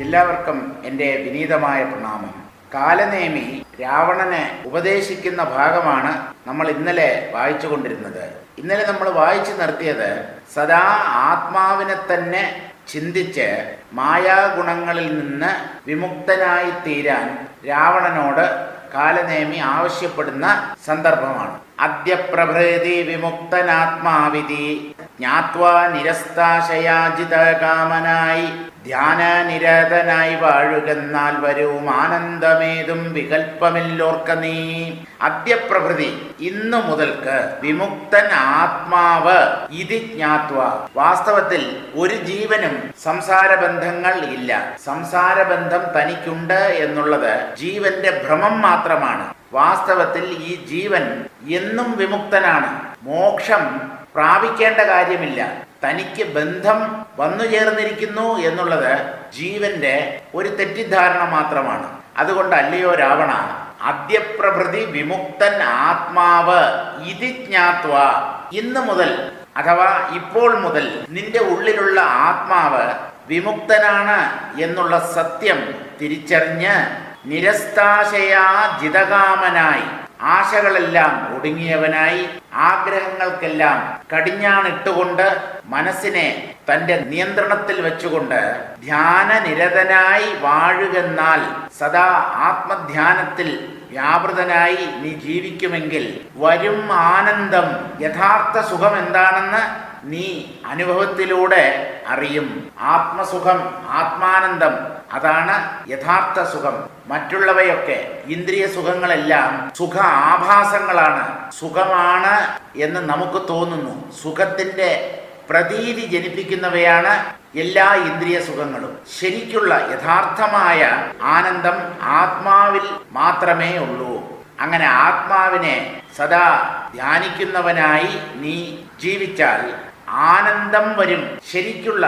എല്ലാവർക്കും എന്റെ വിനീതമായ പ്രണാമം. കാലനേമി രാവണനെ ഉപദേശിക്കുന്ന ഭാഗമാണ് നമ്മൾ ഇന്നലെ വായിച്ചുകൊണ്ടിരുന്നത്. ഇന്നലെ നമ്മൾ വായിച്ചു നിർത്തിയത് സദാ ആത്മാവിനെ തന്നെ ചിന്തിച്ച് മായാഗുണങ്ങളിൽ നിന്ന് വിമുക്തനായി തീരാൻ രാവണനോട് കാലനേമി ആവശ്യപ്പെടുന്ന സന്ദർഭമാണ്. അദ്യപ്രഭേതി വിമുക്തനാത്മാവിധി ജ്ഞാത്വാ നിരസ്താശയാജിത കാമനായി ധ്യാന നിരതനായി വാഴുകെന്നാൽ വരും ആനന്ദമേതും വികൽപ്പമില്ലോർക്ക നീ അദ്യപ്രഭൃതി ഇന്നു മുതൽക്ക് വിമുക്തൻ ആത്മാവ് ഇതി ജ്ഞാത്വ. വാസ്തവത്തിൽ ഒരു ജീവനും സംസാര ബന്ധങ്ങൾ ഇല്ല. സംസാര ബന്ധം തനിക്കുണ്ട് എന്നുള്ളത് ജീവന്റെ ഭ്രമം മാത്രമാണ്. വാസ്തവത്തിൽ ഈ ജീവൻ എന്നും വിമുക്തനാണ്. മോക്ഷം പ്രാപിക്കേണ്ട കാര്യമില്ല. തനിക്ക് ബന്ധം വന്നു ചേർന്നിരിക്കുന്നു എന്നുള്ളത് ജീവന്റെ ഒരു തെറ്റിദ്ധാരണ മാത്രമാണ്. അതുകൊണ്ട് അല്ലയോ രാവണ അദ്യപ്രഭൃതി വിമുക്തൻ ആത്മാവ് ഇതി ജ്ഞാത്വ. ഇന്ന് മുതൽ അഥവാ ഇപ്പോൾ മുതൽ നിന്റെ ഉള്ളിലുള്ള ആത്മാവ് വിമുക്തനാണ് എന്നുള്ള സത്യം തിരിച്ചറിഞ്ഞ് നിരസ്താശയാ ജിതകാമനായി. ആശകളെല്ലാം ഒടുങ്ങിയവനായി ആഗ്രഹങ്ങൾക്കെല്ലാം കടിഞ്ഞാണിട്ടുകൊണ്ട് മനസ്സിനെ തന്റെ നിയന്ത്രണത്തിൽ വെച്ചുകൊണ്ട് ധ്യാനനിരതനായി വാഴുകെന്നാൽ സദാ ആത്മധ്യാനത്തിൽ വ്യാപൃതനായി നീ ജീവിക്കുമെങ്കിൽ വരും ആനന്ദം യഥാർത്ഥ സുഖം എന്താണെന്ന് നീ അനുഭവത്തിലൂടെ അറിയും. ആത്മസുഖം ആത്മാനന്ദം അതാണ് യഥാർത്ഥ സുഖം. മറ്റുള്ളവയൊക്കെ ഇന്ദ്രിയ സുഖങ്ങളെല്ലാം സുഖ ആഭാസങ്ങളാണ്. സുഖമാണ് എന്ന് നമുക്ക് തോന്നുന്നു. സുഖത്തിന്റെ പ്രതീതി ജനിപ്പിക്കുന്നവയാണ് എല്ലാ ഇന്ദ്രിയ സുഖങ്ങളും. ശരിക്കുള്ള യഥാർത്ഥമായ ആനന്ദം ആത്മാവിൽ മാത്രമേ ഉള്ളൂ. അങ്ങനെ ആത്മാവിനെ സദാ ധ്യാനിക്കുന്നവനായി നീ ജീവിച്ചാൽ ആനന്ദം വരും. ശരിക്കുള്ള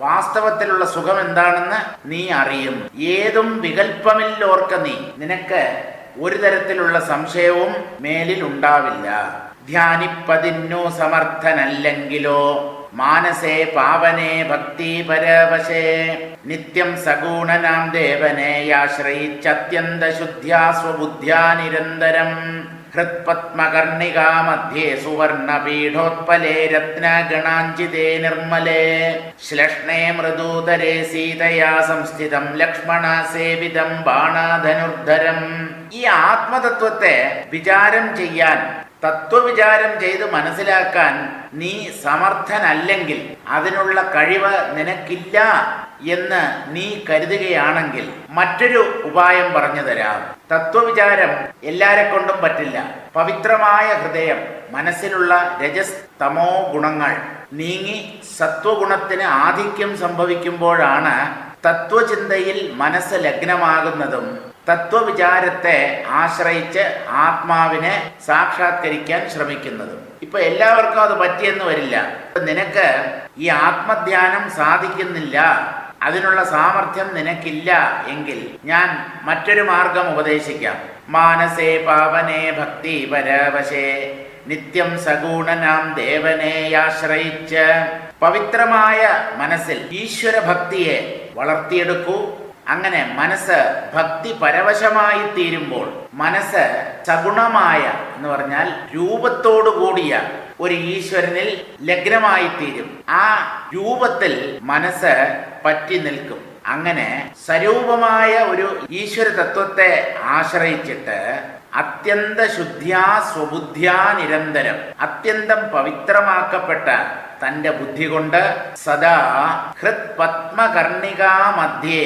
വാസ്തവത്തിലുള്ള സുഖം എന്താണെന്ന് നീ അറിയും ഏതും വികല്പമില്ലോർക്ക നീ. നിനക്ക് ഒരു തരത്തിലുള്ള സംശയവും മേലിൽ ഉണ്ടാവില്ല. ധ്യാനിപ്പതിന്നു സമർത്ഥനല്ലെങ്കിലോ മാനസേ പാവനേ ഭക്തി പരവശേ. നിത്യം സഗുണനാം ദേവനെ ആശ്രയിച്ചത്യന്ത ശുദ്ധ്യാ സ്വബുദ്ധ്യാ നിരന്തരം ഹൃത്പത്മകർണികാ മധ്യേ സുവർണപീഠോത്പലേ രത്നഗണാഞ്ചിതേ നിർമ്മലേ. ശ്ലഷ്ണേ മൃദൂതരേ സീതയാ സംസ്ഥിതം ലക്ഷ്മണ സേവിതം ബാണധനുർധരം. ഈ ആത്മതത്വത്തെ വിചാരം ചെയ്യാൻ തത്വവിചാരം ചെയ്ത് മനസ്സിലാക്കാൻ നീ സമർത്ഥനല്ലെങ്കിൽ അതിനുള്ള കഴിവ് നിനക്കില്ല എന്ന് നീ കരുതുകയാണെങ്കിൽ മറ്റൊരു ഉപായം പറഞ്ഞു തരാം. തത്വവിചാരം എല്ലാരെ കൊണ്ടും പറ്റില്ല. പവിത്രമായ ഹൃദയം മനസ്സിലുള്ള രജസ് തമോ ഗുണങ്ങൾ നീങ്ങി സത്വഗുണത്തിന് ആധിക്യം സംഭവിക്കുമ്പോഴാണ് തത്വചിന്തയിൽ മനസ്സ് ലഗ്നമാകുന്നതും തത്വവിചാരത്തെ ആശ്രയിച്ച് ആത്മാവിനെ സാക്ഷാത്കരിക്കാൻ ശ്രമിക്കുന്നത്. ഇപ്പൊ എല്ലാവർക്കും അത് പറ്റിയെന്ന് വരില്ല. നിനക്ക് ഈ ആത്മധ്യാനം സാധിക്കുന്നില്ല. അതിനുള്ള സാമർഥ്യം നിനക്കില്ല എങ്കിൽ ഞാൻ മറ്റൊരു മാർഗം ഉപദേശിക്കാം. മാനസേ പാവനേ ഭക്തി പരവശേ. നിത്യം സഗുണനാം ദേവനെ ആശ്രയിച്ച് പവിത്രമായ മനസ്സിൽ ഈശ്വര ഭക്തിയെ വളർത്തിയെടുക്കൂ. അങ്ങനെ മനസ്സ് ഭക്തി പരവശമായി തീരുമ്പോൾ മനസ്സ് സഗുണമായ എന്ന് പറഞ്ഞാൽ രൂപത്തോടു കൂടിയ ഒരു ഈശ്വരനിൽ ലഗ്നമായി തീരും. ആ രൂപത്തിൽ മനസ്സ് പറ്റി നിൽക്കും. അങ്ങനെ സ്വരൂപമായ ഒരു ഈശ്വര തത്വത്തെ ആശ്രയിച്ചിട്ട് അത്യന്ത ശുദ്ധ്യാ സ്വബുദ്ധ്യാ നിരന്തരം അത്യന്തം പവിത്രമാക്കപ്പെട്ട തന്റെ ബുദ്ധി കൊണ്ട് സദാ ഹൃത് പത്മകർണികാ മധ്യേ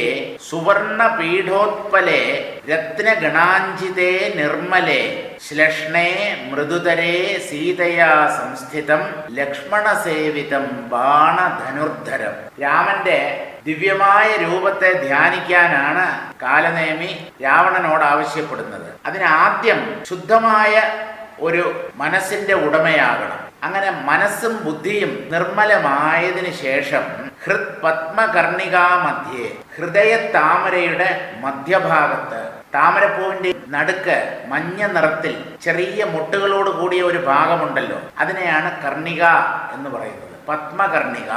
സുവർണ പീഠോത്പലെ രത്നഗണാഞ്ചിതേ നിർമ്മലേ ശ്ലഷ്ണേ മൃദുതരേ സീതയാ സംസ്ഥിതം ലക്ഷ്മണസേവിതം ബാണധനുർധരം. രാമന്റെ ദിവ്യമായ രൂപത്തെ ധ്യാനിക്കാനാണ് കാലനേമി രാവണനോട് ആവശ്യപ്പെടുന്നത്. അതിനാദ്യം ശുദ്ധമായ ഒരു മനസ്സിന്റെ ഉടമയാകണം. അങ്ങനെ മനസ്സും ബുദ്ധിയും നിർമ്മലമായതിനു ശേഷം ഹൃത് പത്മകർണികാ മധ്യേ ഹൃദയ താമരയുടെ മധ്യഭാഗത്ത് താമരപ്പൂവിന്റെ നടുക്ക് മഞ്ഞ നിറത്തിൽ ചെറിയ മുട്ടുകളോട് കൂടിയ ഒരു ഭാഗമുണ്ടല്ലോ. അതിനെയാണ് കർണിക എന്ന് പറയുന്നത്. പത്മകർണിക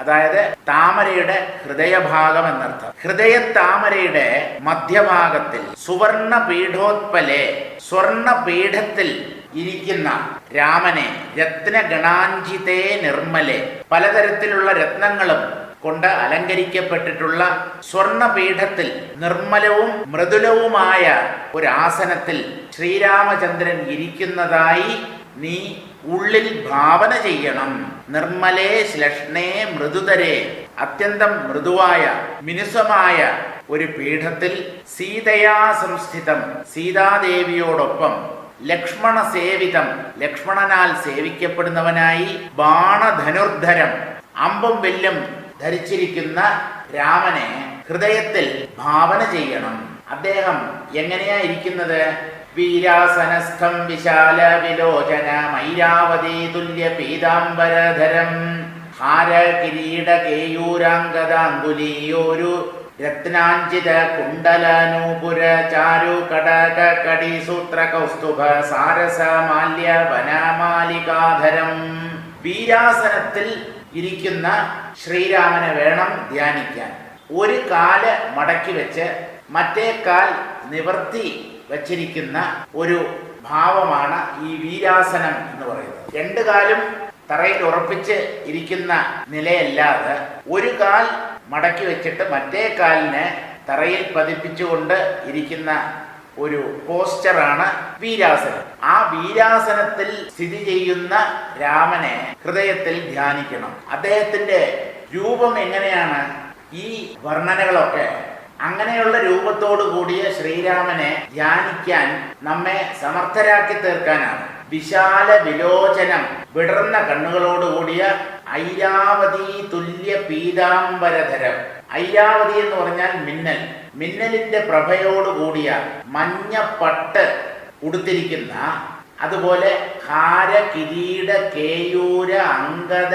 അതായത് താമരയുടെ ഹൃദയഭാഗം എന്നർത്ഥം. ഹൃദയ താമരയുടെ മധ്യഭാഗത്തിൽ സുവർണ പീഠോത്പലെ സ്വർണ പീഠത്തിൽ ഇരിക്കുന്ന രാമനെ രത്നഗണാഞ്ചിതേ നിർമ്മലെ. പലതരത്തിലുള്ള രത്നങ്ങളും കൊണ്ട് അലങ്കരിക്കപ്പെട്ടിട്ടുള്ള സ്വർണപീഠത്തിൽ നിർമ്മലവും മൃദുലവുമായ ഒരു ആസനത്തിൽ ശ്രീരാമചന്ദ്രൻ ഇരിക്കുന്നതായി നീ ഉള്ളിൽ ഭാവന ചെയ്യണം. നിർമ്മലേ ശ്ലഷ്ണേ മൃദുതരേ. അത്യന്തം മൃദുവായ മിനുസമായ ഒരു പീഠത്തിൽ സീതയാ സംസ്ഥിതം സീതാദേവിയോടൊപ്പം ലക്ഷ്മണ സേവിതം. ലക്ഷ്മണനാൽ സേവിക്കപ്പെടുന്നവനായി ബാണധനുർധരം. അമ്പും വെല്ലും ധരിച്ചിരിക്കുന്ന രാമനെ ഹൃദയത്തിൽ ഭാവന ചെയ്യണം. അദ്ദേഹം എങ്ങനെയാ ഇരിക്കുന്നത് വീരാസനസ്ഥം വിശാല വിലോചന മൈരാവതി തുല്യ പീതാംബരധരം. ഹാര കിരീട കേയൂരാംഗദാങ്കുലിയോരു രത്നാഞ്ചിത കുണ്ടലനൂപുര ചാരു കടക കടി സൂത്ര കൗസ്തുഭ സാരസ മാല്യ വനമാലികാധരം വീരാസനത്തിൽ ഇരിക്കുന്ന ശ്രീരാമനെ വേണം ധ്യാനിക്കാൻ. ഒരു കാൽ മടക്കി വെച്ച് മറ്റേ കാൽ നിവർത്തി വച്ചിരിക്കുന്ന ഒരു ഭാവമാണ് ഈ വീരാസനം എന്ന് പറയുന്നത്. രണ്ടു കാലും തറയിൽ ഉറപ്പിച്ച് ഇരിക്കുന്ന നിലയല്ലാതെ ഒരു കാൽ മടക്കി വെച്ചിട്ട് മറ്റേ കാലിനെ തറയിൽ പതിപ്പിച്ചുകൊണ്ട് ഇരിക്കുന്ന ഒരു പോസ്റ്ററാണ് വീരാസനം. ആ വീരാസനത്തിൽ സ്ഥിതി ചെയ്യുന്ന രാമനെ ഹൃദയത്തിൽ ധ്യാനിക്കണം. അദ്ദേഹത്തിന്റെ രൂപം എങ്ങനെയാണ്? ഈ വർണനകളൊക്കെ. അങ്ങനെയുള്ള രൂപത്തോടു കൂടിയ ശ്രീരാമനെ ധ്യാനിക്കാൻ നമ്മെ സമർത്ഥരാക്കി തീർക്കാനാണ്. വിശാല വിലോചനം വിടർന്ന കണ്ണുകളോടുകൂടിയ ഐരാവതി തുല്യ പീതാംബരധരം. ഐരാവതി എന്ന് പറഞ്ഞാൽ മിന്നൽ. മിന്നലിന്റെ പ്രഭയോടുകൂടിയ മഞ്ഞ പട്ട് ഉടുത്തിരിക്കുന്ന അതുപോലെ ഹാര കിരീട കേയൂര അങ്കദ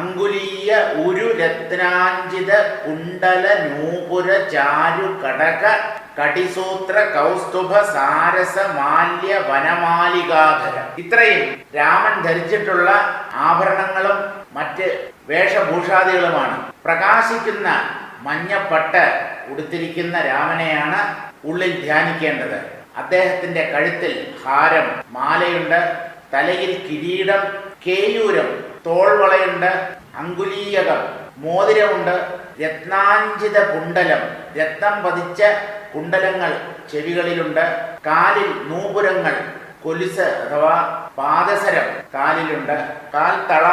അങ്കുലീയ ഉരു രത്നാഞ്ചിത കുണ്ടല നൂപുര ചാരു കടക കടിസൂത്ര കൗസ്തുഭ സാരസ മാല്യ വനമാലികാധരം ഇത്രയും രാമൻ ധരിച്ചിട്ടുള്ള ആഭരണങ്ങളും മറ്റ് വേഷഭൂഷാദികളുമാണ്. പ്രകാശിക്കുന്ന മഞ്ഞപ്പട്ട് ഉടുത്തിരിക്കുന്ന രാമനെയാണ് ഉള്ളിൽ ധ്യാനിക്കേണ്ടത്. അദ്ദേഹത്തിന്റെ കഴുത്തിൽ ഹാരം മാലയുണ്ട് തലയിൽ കിരീടം കേയൂരം തോൾവളയുണ്ട് അങ്കുലീയകം മോതിരമുണ്ട് രത്നാഞ്ചിത കുണ്ടലം രക്തം പതിച്ച കുണ്ടലങ്ങൾ ചെവികളിലുണ്ട് കാലിൽ നൂപുരങ്ങൾ കൊലിസ് അഥവാ പാദസരം കാലിലുണ്ട്. കാൽ തള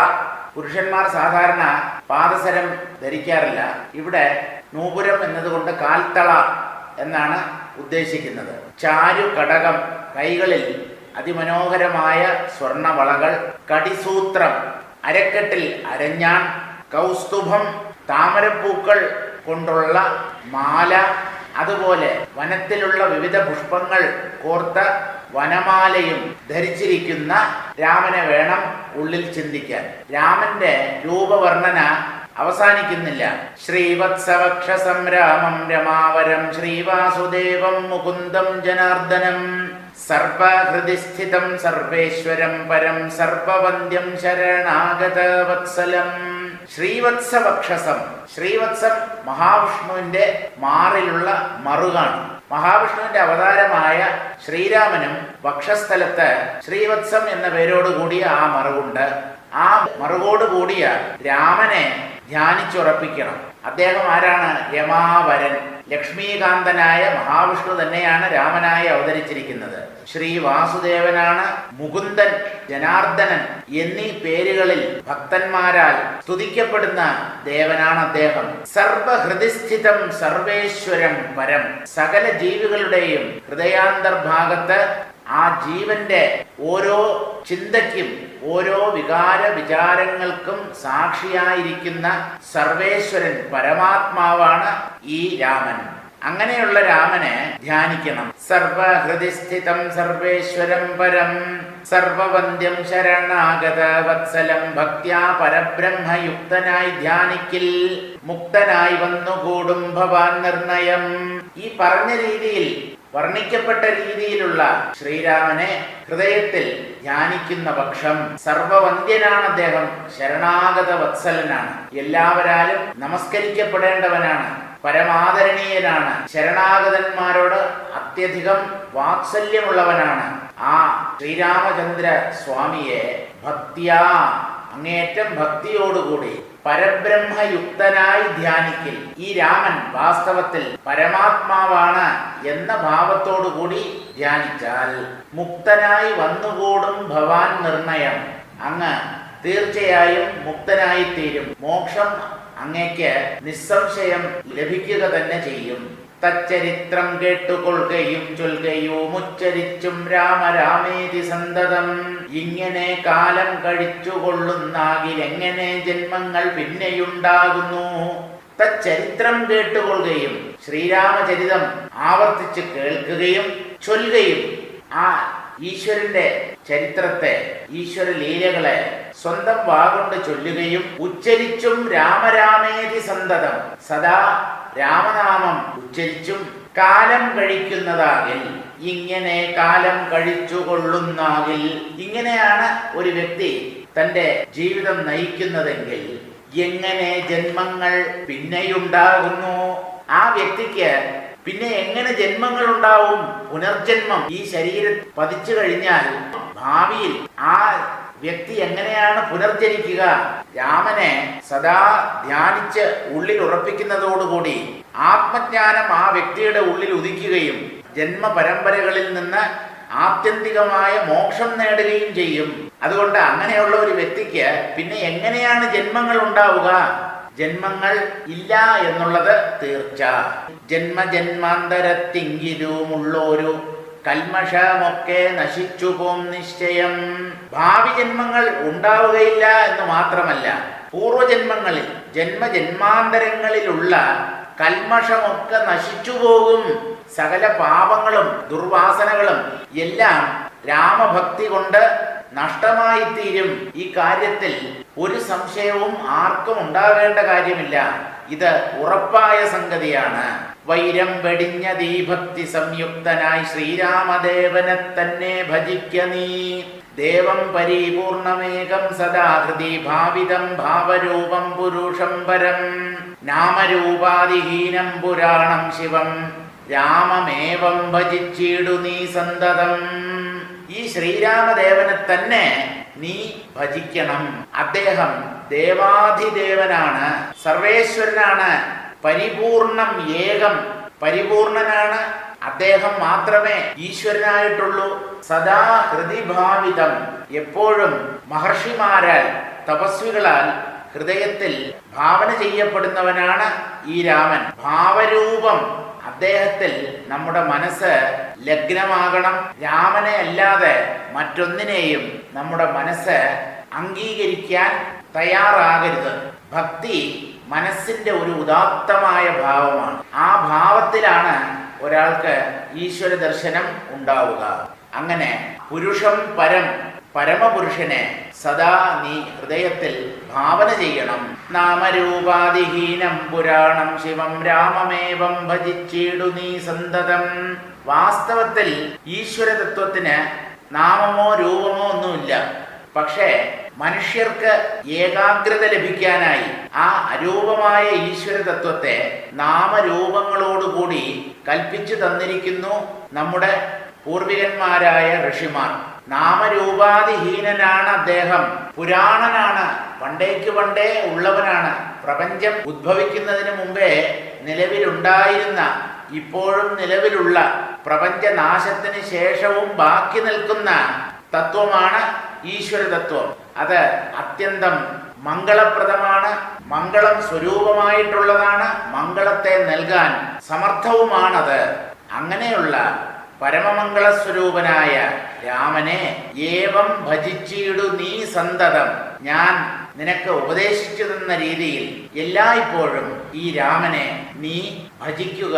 പുരുഷന്മാർ സാധാരണ പാദസരം ധരിക്കാറില്ല. ഇവിടെ നൂപുരം എന്നതുകൊണ്ട് കാൽത്തള എന്നാണ് ഉദ്ദേശിക്കുന്നത്. ചാരു കടകം കൈകളിൽ അതിമനോഹരമായ സ്വർണവളകൾ കടിസൂത്രം അരക്കെട്ടിൽ അരഞ്ഞാൺ കൗസ്തുഭം താമരപ്പൂക്കൾ കൊണ്ടുള്ള മാല അതുപോലെ വനത്തിലുള്ള വിവിധ പുഷ്പങ്ങൾ കോർത്ത വനമാലയും ധരിച്ചിരിക്കുന്ന രാമനെ വേണം ഉള്ളിൽ ചിന്തിക്കാൻ. രാമന്റെ രൂപവർണന അവസാനിക്കുന്നില്ല. ശ്രീവത്സവക്ഷ സംരാമം രമാവരം ശ്രീവാസുദേവം മുകുന്ദം ജനാർദ്ദനം സർവഹൃതിസ്ഥിതം സർവേശ്വരം പരം സർവവന്ദ്യം ശരണാഗത വത്സലം ശ്രീവത്സവക്ഷസം. ശ്രീവത്സം മഹാവിഷ്ണുവിന്റെ മാറിലുള്ള മറുകാണ്. മഹാവിഷ്ണുവിന്റെ അവതാരമായ ശ്രീരാമനും വക്ഷസ്ഥലത്ത് ശ്രീവത്സം എന്ന പേരോട് കൂടിയ ആ മറുകുണ്ട്. ആ മറുകോട് കൂടിയ രാമനെ ധ്യാനിച്ചുറപ്പിക്കണം. അദ്ദേഹം ആരാണ്? രമാവരൻ ലക്ഷ്മീകാന്തനായ മഹാവിഷ്ണു തന്നെയാണ് രാമനായി അവതരിച്ചിരിക്കുന്നത്. ശ്രീ വാസുദേവനാണ് മുകുന്ദൻ ജനാർദ്ദനൻ എന്നീ പേരുകളിൽ ഭക്തന്മാരാൽ സ്തുതിക്കപ്പെടുന്ന ദേവനാണ് അദ്ദേഹം. സർവഹൃദിസ്ഥിതം സർവേശ്വരം പരം സകല ജീവികളുടെയും ഹൃദയാന്തർഭാഗത്ത് ആ ജീവന്റെ ഓരോ ചിന്തയ്ക്കും ഓരോ വികാര വിചാരങ്ങൾക്കും സാക്ഷിയായിരിക്കുന്ന സർവേശ്വരൻ പരമാത്മാവാണ് ഈ രാമൻ. അങ്ങനെയുള്ള രാമനെ ധ്യാനിക്കണം. സർവഹൃദിസ്ഥിതം സർവേശ്വരം പരം. സർവവന്ദ്യം ശരണാഗത വത്സലം ഭക്യാ പരബ്രഹ്മയുക്തനായി ധ്യാനിക്കിൽ മുക്തനായി വന്നുകൂടും ഭവാൻ നിർണയം. ഈ പറഞ്ഞ രീതിയിൽ വർണിക്കപ്പെട്ട രീതിയിലുള്ള ശ്രീരാമനെ ഹൃദയത്തിൽ ധ്യാനിക്കുന്ന പക്ഷം സർവവന്ധ്യനാണ് അദ്ദേഹം ശരണാഗത വത്സലനാണ്. എല്ലാവരാലും നമസ്കരിക്കപ്പെടേണ്ടവനാണ് പരമാദരണീയനാണ്. ശരണാഗതന്മാരോട് അത്യധികം വാത്സല്യമുള്ളവനാണ്. ആ ശ്രീരാമചന്ദ്ര സ്വാമിയെ ഭക്തിയാ അങ്ങേറ്റം ഭക്തിയോടുകൂടി പരബ്രഹ്മയുക്തനായി ധ്യാനിക്കിൽ. ഈ രാമൻ വാസ്തവത്തിൽ പരമാത്മാവാണ് എന്ന ഭാവത്തോടുകൂടി ധ്യാനിച്ചാൽ മുക്തനായി വന്നുകൂടും ഭവാൻ നിർണയം. അങ്ങ് തീർച്ചയായും മുക്തനായിത്തീരും. മോക്ഷം അങ്ങേക്ക് നിസ്സംശയം ലഭിക്കുക തന്നെ ചെയ്യും. തച്ചരിത്രം കേട്ടുകൊള്ളുകയും ചൊൽകയും ഉച്ചരിച്ചും രാമരാമേതി സന്തതം. ഇങ്ങനെ കാലം കഴിച്ചുകൊള്ളുന്നാകിൽ എങ്ങനെ ജന്മങ്ങൾ പിന്നെയുണ്ടാകുന്നു? തച്ചരിത്രം കേട്ടുകൊള്ളുകയും ശ്രീരാമചരിതം ആവർത്തിച്ച് കേൾക്കുകയും ചൊല്ലുകയും ആ ഈശ്വരന്റെ ചരിത്രത്തെ ഈശ്വര ലീലകളെ സ്വന്തം വാഗൊണ്ട് ചൊല്ലുകയും ഉച്ചരിച്ചും രാമരാമേതി സന്തതം സദാ രാമനാമം ഉച്ചരിച്ചും കാലം കഴിക്കുന്നതാകിൽ ഇങ്ങനെ കാലം കഴിച്ചുകൊള്ളുന്നാകിൽ ഇങ്ങനെയാണ് ഒരു വ്യക്തി തന്റെ ജീവിതം നയിക്കുന്നതെങ്കിൽ എങ്ങനെ ജന്മങ്ങൾ പിന്നെയുണ്ടാകുന്നു? ആ വ്യക്തിക്ക് പിന്നെ എങ്ങനെ ജന്മങ്ങൾ ഉണ്ടാവും പുനർജന്മം ഈ ശരീരം പതിച്ചു കഴിഞ്ഞാൽ ഭാവിയിൽ ആ വ്യക്തി എങ്ങനെയാണ് പുനർജനിക്കുക? രാമനെ സദാ ധ്യാനിച്ച് ഉള്ളിൽ ഉറപ്പിക്കുന്നതോടുകൂടി ആത്മജ്ഞാനം ആ വ്യക്തിയുടെ ഉള്ളിൽ ഉദിക്കുകയും ജന്മ പരമ്പരകളിൽ നിന്ന് ആത്യന്തികമായ മോക്ഷം നേടുകയും ചെയ്യും. അതുകൊണ്ട് അങ്ങനെയുള്ള ഒരു വ്യക്തിക്ക് പിന്നെ എങ്ങനെയാണ് ജന്മങ്ങൾ ഉണ്ടാവുക? ജന്മങ്ങൾ ഇല്ല എന്നുള്ളത് തീർച്ച. ജന്മജന്മാന്തരത്തിങ്കിലുമുള്ളൊരു കൽമഷമൊക്കെ നശിച്ചു പോം നിശ്ചയം. ഭാവി ജന്മങ്ങൾ ഉണ്ടാവുകയില്ല എന്ന് മാത്രമല്ല പൂർവജന്മങ്ങളിൽ ജന്മജന്മാന്തരങ്ങളിലുള്ള കൽമഷമൊക്കെ നശിച്ചു പോകും. സകല പാപങ്ങളും ദുർവാസനകളും എല്ലാം രാമഭക്തി കൊണ്ട് നഷ്ടമായി തീരും ഈ കാര്യത്തിൽ ഒരു സംശയവും ആർക്കും ഉണ്ടാകേണ്ട കാര്യമില്ല. ഇത് ഉറപ്പായ സംഗതിയാണ്. വൈരം വെടിഞ്ഞ ദീഭക്തി സംയുക്തനായി ശ്രീരാമദേവനെ തന്നെ ഭജിക്ക നീ. ദേവം പരിപൂർണമേകം സദാ ഹൃദി ഭാവിതം ഭാവരൂപം പുരുഷം പരം. നാമരൂപാതിഹീനം പുരാണം ശിവം. രാമമേവം ഭജിച്ചിടു നീ സന്തതം. ഈ ശ്രീരാമദേവനെ തന്നെ നീ ഭജിക്കണം. അദ്ദേഹം ദേവാധിദേവനാണ് സർവേശ്വരനാണ് പരിപൂർണം ഏകം. പരിപൂർണനാണ്. അദ്ദേഹം മാത്രമേ ഈശ്വരനായിട്ടുള്ളൂ. സദാ ഹൃദിഭാവിതം. എപ്പോഴും മഹർഷിമാരാൽ തപസ്വികളാൽ ഹൃദയത്തിൽ ഭാവന ചെയ്യപ്പെടുന്നവനാണ് ഈ രാമൻ. ഭാവരൂപം അദ്ദേഹത്തിൽ നമ്മുടെ മനസ്സ് ലഗ്നമാകണം. രാമനെ അല്ലാതെ മറ്റൊന്നിനെയും നമ്മുടെ മനസ്സ് അംഗീകരിക്കാൻ തയ്യാറാകരുത്. ഭക്തി മനസ്സിന്റെ ഒരു ഉദാത്തമായ ഭാവമാണ്. ആ ഭാവത്തിലാണ് ഒരാൾക്ക് ഈശ്വര ദർശനം ഉണ്ടാവുക. അങ്ങനെ പുരുഷം പരം പരമപുരുഷനെ സദാ നീ ഹൃദയത്തിൽ ഭാവന ചെയ്യണം. നാമരൂപാതിഹീനം പുരാണം ശിവം രാമമേവം ഭജിച്ചിടു നീ സന്തതം. വാസ്തവത്തിൽ ഈശ്വര തത്വത്തിന് നാമമോ രൂപമോ ഒന്നുമില്ല. പക്ഷേ മനുഷ്യർക്ക് ഏകാഗ്രത ലഭിക്കാനായി ആ അരൂപമായ ഈശ്വര തത്വത്തെ നാമരൂപങ്ങളോടുകൂടി കൽപ്പിച്ചു തന്നിരിക്കുന്നു നമ്മുടെ പൂർവികന്മാരായ ഋഷിമാർ. നാമരൂപാതിഹീനനാണ് അദ്ദേഹം. പുരാണനാണ്. പണ്ടേക്ക് പണ്ടേ ഉള്ളവനാണ്. പ്രപഞ്ചം ഉദ്ഭവിക്കുന്നതിന് മുമ്പേ നിലവിലുണ്ടായിരുന്ന ഇപ്പോഴും നിലവിലുള്ള പ്രപഞ്ചനാശത്തിന് ശേഷവും ബാക്കി നിൽക്കുന്ന തത്വമാണ് ഈശ്വര തത്വം അത് അത്യന്തം മംഗളപ്രദമാണ് മംഗളം സ്വരൂപമായിട്ടുള്ളതാണ് മംഗളത്തെ നൽകാൻ സമർത്ഥവുമാണത്. അങ്ങനെയുള്ള പരമമംഗള സ്വരൂപനായ രാമനെ ഏവം ഭജിച്ചിടു നീ സന്തതം. ഞാൻ നിനക്ക് ഉപദേശിച്ചു തന്ന രീതിയിൽ എല്ലായ്പ്പോഴും ഈ രാമനെ നീ ഭജിക്കുക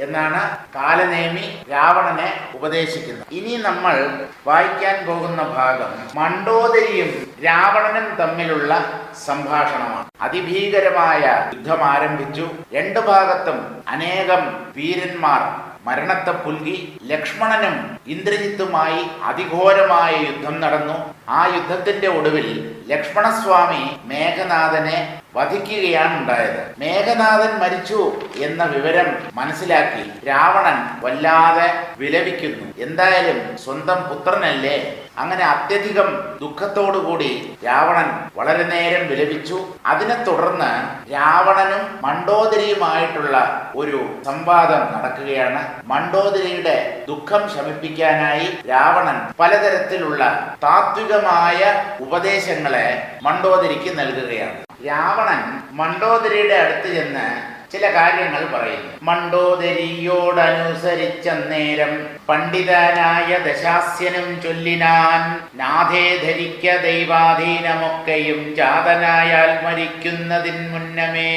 എന്നാണ് കാലനേമി രാവണനെ ഉപദേശിക്കുന്നത്. ഇനി നമ്മൾ വായിക്കാൻ പോകുന്ന ഭാഗം മണ്ടോദരിയും രാവണനും തമ്മിലുള്ള സംഭാഷണമാണ്. അതിഭീകരമായ യുദ്ധം ആരംഭിച്ചു. രണ്ടു ഭാഗത്തും അനേകം വീരന്മാർ മരണത്തെ പുൽകി. ലക്ഷ്മണനും ഇന്ദ്രജിത്തുമായി അതിഘോരമായ യുദ്ധം നടന്നു. ആ യുദ്ധത്തിന്റെ ഒടുവിൽ ലക്ഷ്മണസ്വാമി മേഘനാഥനെ വധിക്കുകയാണ് ഉണ്ടായത് മേഘനാഥൻ മരിച്ചു എന്ന വിവരം മനസ്സിലാക്കി രാവണൻ വല്ലാതെ വിലപിക്കുന്നു. എന്തായാലും സ്വന്തം പുത്രനല്ലേ? അങ്ങനെ അത്യധികം ദുഃഖത്തോടുകൂടി രാവണൻ വളരെ നേരം വിലപിച്ചു. അതിനെ തുടർന്ന് രാവണനും മണ്ടോദരിയുമായിട്ടുള്ള ഒരു സംവാദം നടക്കുകയാണ്. മണ്ടോദരിയുടെ ദുഃഖം ശമിപ്പിക്കാനായി രാവണൻ പലതരത്തിലുള്ള താത്വികമായ ഉപദേശങ്ങളെ മണ്ടോദരിക്ക് നൽകുകയാണ്. രാവണൻ മണ്ടോദരിയുടെ അടുത്ത് ചെന്ന് ചില കാര്യങ്ങൾ പറയുന്നു. മണ്ടോദരിയോടനുസരിച്ചന്നേരം പണ്ഡിതനായ ദശാസ്യനും ചൊല്ലിനാൻ നാഥേ ധരിക്ക ദൈവാധീനമൊക്കെയും ജാതനായാൽ മരിക്കുന്നതിൻ മുന്നമേ.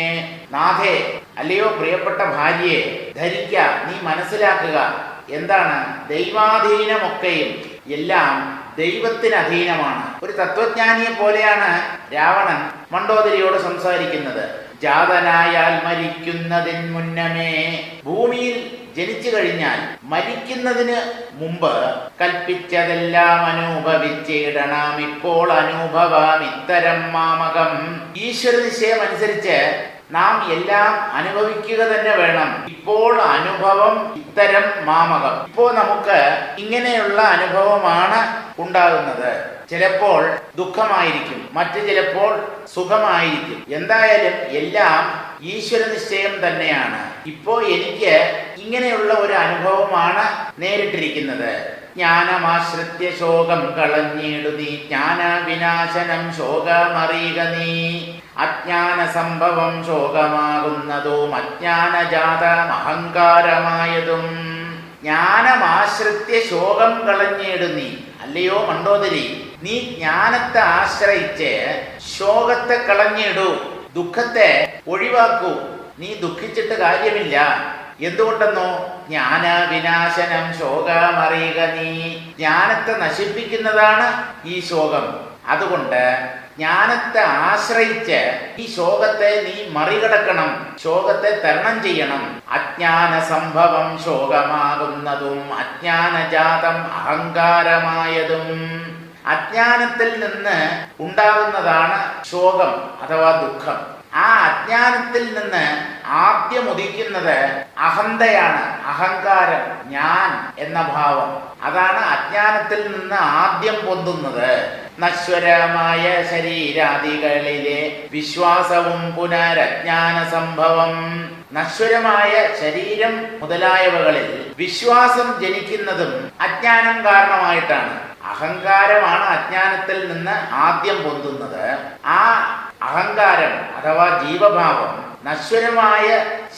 നാഥേ അല്ലയോ പ്രിയപ്പെട്ട ഭാര്യയെ ധരിക്ക നീ മനസ്സിലാക്കുക. എന്താണ്? ദൈവാധീനമൊക്കെയും എല്ലാം ദൈവത്തിന് അധീനമാണ്. ഒരു തത്വജ്ഞാനിയെ പോലെയാണ് രാവണൻ മണ്ടോദരിയോട് സംസാരിക്കുന്നത്. ജാതനായാൽ മരിക്കുന്നതിന് മുന്നമേ ഭൂമിയിൽ ജനിച്ചു കഴിഞ്ഞാൽ മരിക്കുന്നതിന് മുമ്പ് കൽപ്പിച്ചതെല്ലാം അനുഭവിച്ചിടണം ഇപ്പോൾ അനുഭവം ഇത്തരം മാമകം. ഈശ്വര നിശ്ചയം അനുസരിച്ച് നാം എല്ലാം അനുഭവിക്കുക തന്നെ വേണം. ഇപ്പോൾ അനുഭവം ഇത്തരം മാമകം. ഇപ്പോൾ നമുക്ക് ഇങ്ങനെയുള്ള അനുഭവമാണ് ഉണ്ടാകുന്നത്. ചിലപ്പോൾ ദുഃഖമായിരിക്കും. മറ്റു ചിലപ്പോൾ സുഖമായിരിക്കും. എന്തായാലും എല്ലാം ഈശ്വര നിശ്ചയം തന്നെയാണ്. ഇപ്പോ എനിക്ക് ഇങ്ങനെയുള്ള ഒരു അനുഭവമാണ് നേരിട്ടിരിക്കുന്നത്. ജ്ഞാനമാശ്രിത്യ ശോകം കളഞ്ഞിടു നീ ജ്ഞാന വിനാശനം ശോകമറിയുക നീ. അജ്ഞാന സംഭവം ശോകമാകുന്നതും അജ്ഞാനജാതം അഹങ്കാരമായതും ജ്ഞാനമാശ്രിത്യ ശോകം കളഞ്ഞിടു നീ അല്ലയോ മണ്ടോദരി? നീ ജ്ഞാനത്തെ ആശ്രയിച്ച് ശോകത്തെ കളഞ്ഞിടൂ. ദുഃഖത്തെ ഒഴിവാക്കൂ. നീ ദുഃഖിച്ചിട്ട് കാര്യമില്ല. എന്തുകൊണ്ടെന്നോ? ജ്ഞാന വിനാശനം ശോകമറിയുക നീ. ജ്ഞാനത്തെ നശിപ്പിക്കുന്നതാണ് ഈ ശോകം. അതുകൊണ്ട് ജ്ഞാനത്തെ ആശ്രയിച്ച് ഈ ശോകത്തെ നീ മറികടക്കണം. ശോകത്തെ തരണം ചെയ്യണം. അജ്ഞാന സംഭവം ശോകമാകുന്നതും അജ്ഞാനജാതം അഹങ്കാരമായതും അജ്ഞാനത്തിൽ നിന്ന് ഉണ്ടാകുന്നതാണ് ശോകം അഥവാ ദുഃഖം. ആ അജ്ഞാനത്തിൽ നിന്ന് ആദ്യം ഉദിക്കുന്നത് അഹന്തയാണ് അഹങ്കാരം ഞാൻ എന്ന ഭാവം. അതാണ് അജ്ഞാനത്തിൽ നിന്ന് ആദ്യം പൊന്തുന്നത്. നശ്വരമായ ശരീരാദികളിലെ വിശ്വാസവും പുനരജ്ഞാന സംഭവം നശ്വരമായ ശരീരം മുതലായവകളിൽ വിശ്വാസം ജനിക്കുന്നതും അജ്ഞാനം കാരണമായിട്ടാണ്. അഹങ്കാരമാണ് അജ്ഞാനത്തിൽ നിന്ന് ആദ്യം പൊന്തുന്നത്. ആ അഹങ്കാരം അഥവാ ജീവഭാവം നശ്വരമായ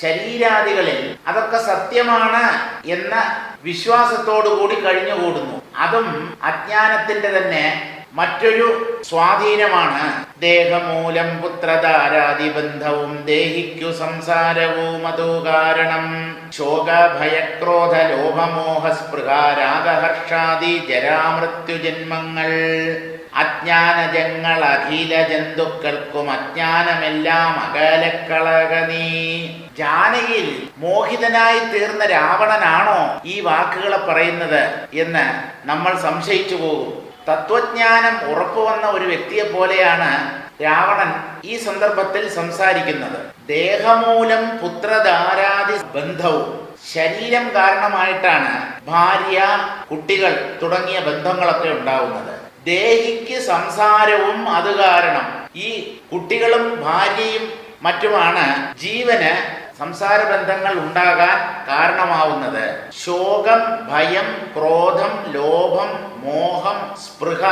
ശരീരാദികളിൽ അതൊക്കെ സത്യമാണ് എന്ന വിശ്വാസത്തോടു കൂടി കഴിഞ്ഞുകൂടുന്നു. അതും അജ്ഞാനത്തിന്റെ തന്നെ മറ്റൊരു സ്വാധീനമാണ്. ദേഹമൂലം പുത്രധാരാതിബന്ധവും ദേഹിക്കു സംസാരവും അതു കാരണം. ശോക ഭയക്രോധ ലോഭമോഹ സ്പൃഹാരാഗഹർഷാദി ജരാമൃത്യു ജന്മങ്ങൾ അജ്ഞാനജങ്ങൾ അഖില ജന്തുക്കൾക്കും അജ്ഞാനമെല്ലാം അകലക്കളക നീ. ജാനയിൽ മോഹിതനായി തീർന്ന രാവണനാണോ ഈ വാക്കുകളെ പറയുന്നത് എന്ന് നമ്മൾ സംശയിച്ചു പോകും. തത്വജ്ഞാനം ഉറപ്പുവന്ന ഒരു വ്യക്തിയെ പോലെയാണ് രാവണൻ ഈ സന്ദർഭത്തിൽ സംസാരിക്കുന്നത്. ദേഹമൂലം പുത്രധാരാദി ബന്ധവും ശരീരം കാരണമായിട്ടാണ് ഭാര്യ കുട്ടികൾ തുടങ്ങിയ ബന്ധങ്ങളൊക്കെ ഉണ്ടാവുന്നത്. ദേഹിക്ക് സംസാരവും അത് കാരണം. ഈ കുട്ടികളും ഭാര്യയും മറ്റുമാണ് ജീവന് സംസാര ബന്ധങ്ങൾ ഉണ്ടാകാൻ കാരണമാവുന്നത്. ശോകം ഭയം ക്രോധം ലോഭം മോഹം സ്പൃഹ.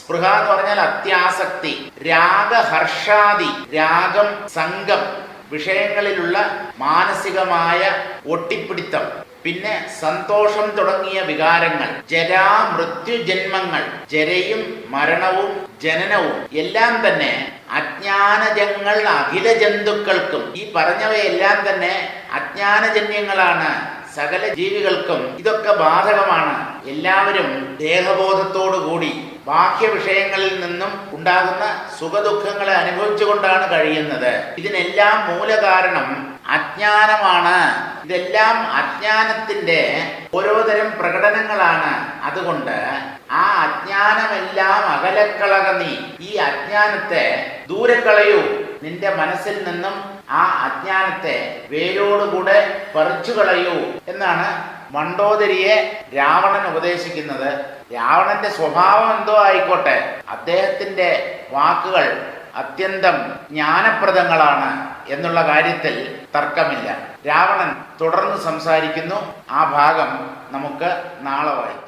സ്പൃഹ എന്ന് പറഞ്ഞാൽ അത്യാസക്തി രാഗഹർഷാദി രാഗം സംഘം. വിഷയങ്ങളിലുള്ള മാനസികമായ ഒട്ടിപ്പിടിത്തം പിന്നെ സന്തോഷം തുടങ്ങിയ വികാരങ്ങൾ ജരാ മൃത്യു ജന്മങ്ങൾ ജരയും മരണവും ജനനവും എല്ലാം തന്നെ അജ്ഞാനജങ്ങൾ അഖില ജന്തുക്കൾക്കും ഈ പറഞ്ഞവയെല്ലാം തന്നെ അജ്ഞാനജന്യങ്ങളാണ്. സകല ജീവികൾക്കും ഇതൊക്കെ ബാധകമാണ്. എല്ലാവരും ദേഹബോധത്തോടു കൂടി ബാഹ്യ വിഷയങ്ങളിൽ നിന്നും ഉണ്ടാകുന്ന സുഖദുഃഖങ്ങളെ അനുഭവിച്ചുകൊണ്ടാണ് കഴിയുന്നത്. ഇതിനെല്ലാം മൂലകാരണം അജ്ഞാനമാണ്. ഇതെല്ലാം അജ്ഞാനത്തിന്റെ ഓരോ തരം പ്രകടനങ്ങളാണ്. അതുകൊണ്ട് ആ അജ്ഞാനമെല്ലാം അകലക്കളക നീ ഈ അജ്ഞാനത്തെ ദൂരക്കളയൂ. കളയൂ നിന്റെ മനസ്സിൽ നിന്നും ആ അജ്ഞാനത്തെ വേരോടുകൂടെ പറിച്ചു കളയൂ എന്നാണ് മണ്ടോദരിയെ രാവണൻ ഉപദേശിക്കുന്നത്. രാവണന്റെ സ്വഭാവം എന്തോ ആയിക്കോട്ടെ. അദ്ദേഹത്തിന്റെ വാക്കുകൾ അത്യന്തം ജ്ഞാനപ്രദങ്ങളാണ് എന്നുള്ള കാര്യത്തിൽ തർക്കമില്ല. രാവണൻ തുടർന്ന് സംസാരിക്കുന്നു. ആ ഭാഗം നമുക്ക് നാളെ വായിക്കാം.